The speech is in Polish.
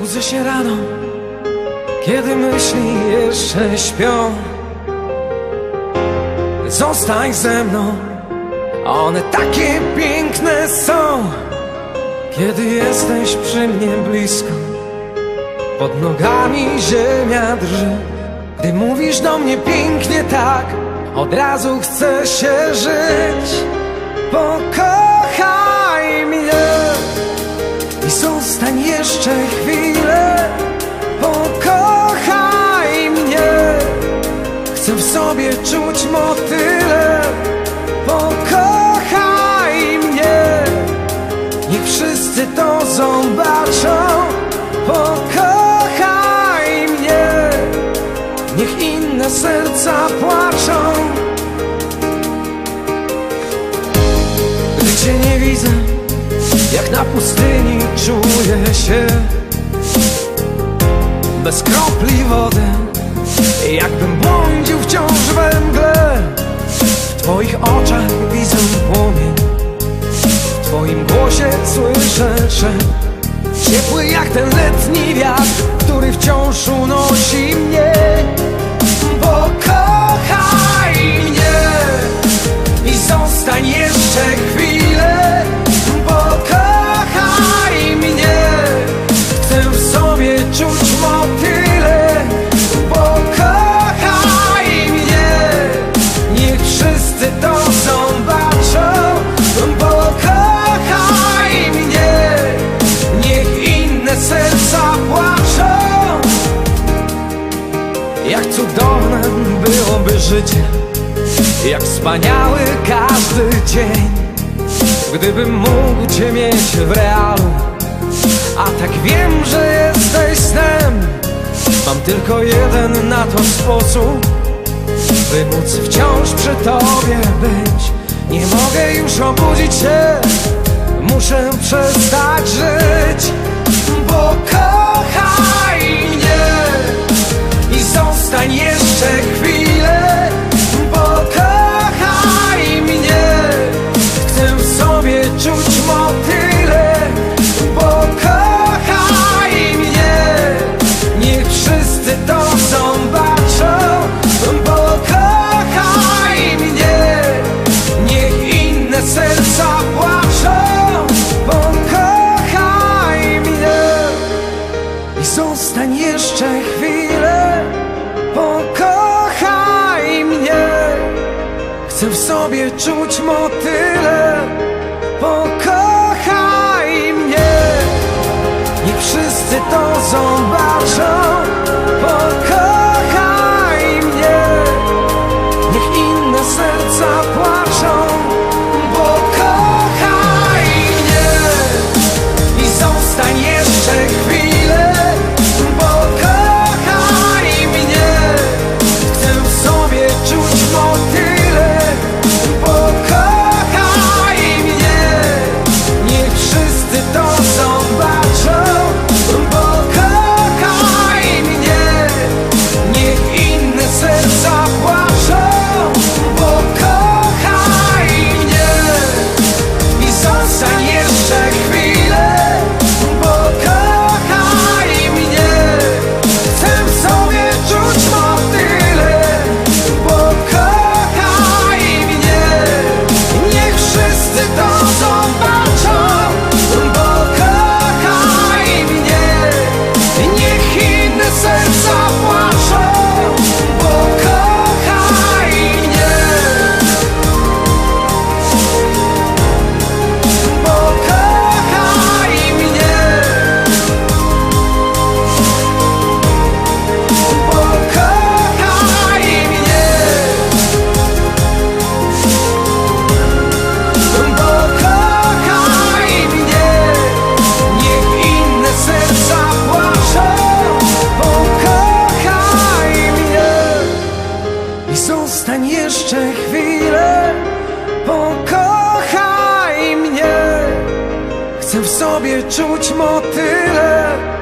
Budzę się rano, kiedy myśli jeszcze śpią. Zostań ze mną, one takie piękne są. Kiedy jesteś przy mnie blisko, pod nogami ziemia drży. Gdy mówisz do mnie pięknie tak, od razu chce się żyć. Pokochaj sobie czuć motyle. Pokochaj mnie, niech wszyscy to zobaczą. Pokochaj mnie, niech inne serca płaczą. Gdy cię nie widzę, jak na pustyni czuję się Bez kropli wody Jakbym błądził wciąż we mgle W twoich oczach widzę płomień W twoim głosie słyszę Ciepły jak ten letni wiatr Który wciąż unosi mnie Pokochaj mnie i zostań jeszcze chwilę. Pokochaj mnie, chcę w sobie czuć motyle. Jak cudowne byłoby życie Jak wspaniały każdy dzień. Gdybym mógł Cię mieć w realu A tak wiem, że jesteś snem. Mam tylko jeden na to sposób By móc wciąż przy Tobie być. Nie mogę już obudzić się Muszę przestać żyć Bo kochaj chcę w sobie czuć motyle. Pokochaj mnie, niech wszyscy to zobaczą. Chcę w sobie czuć motyle.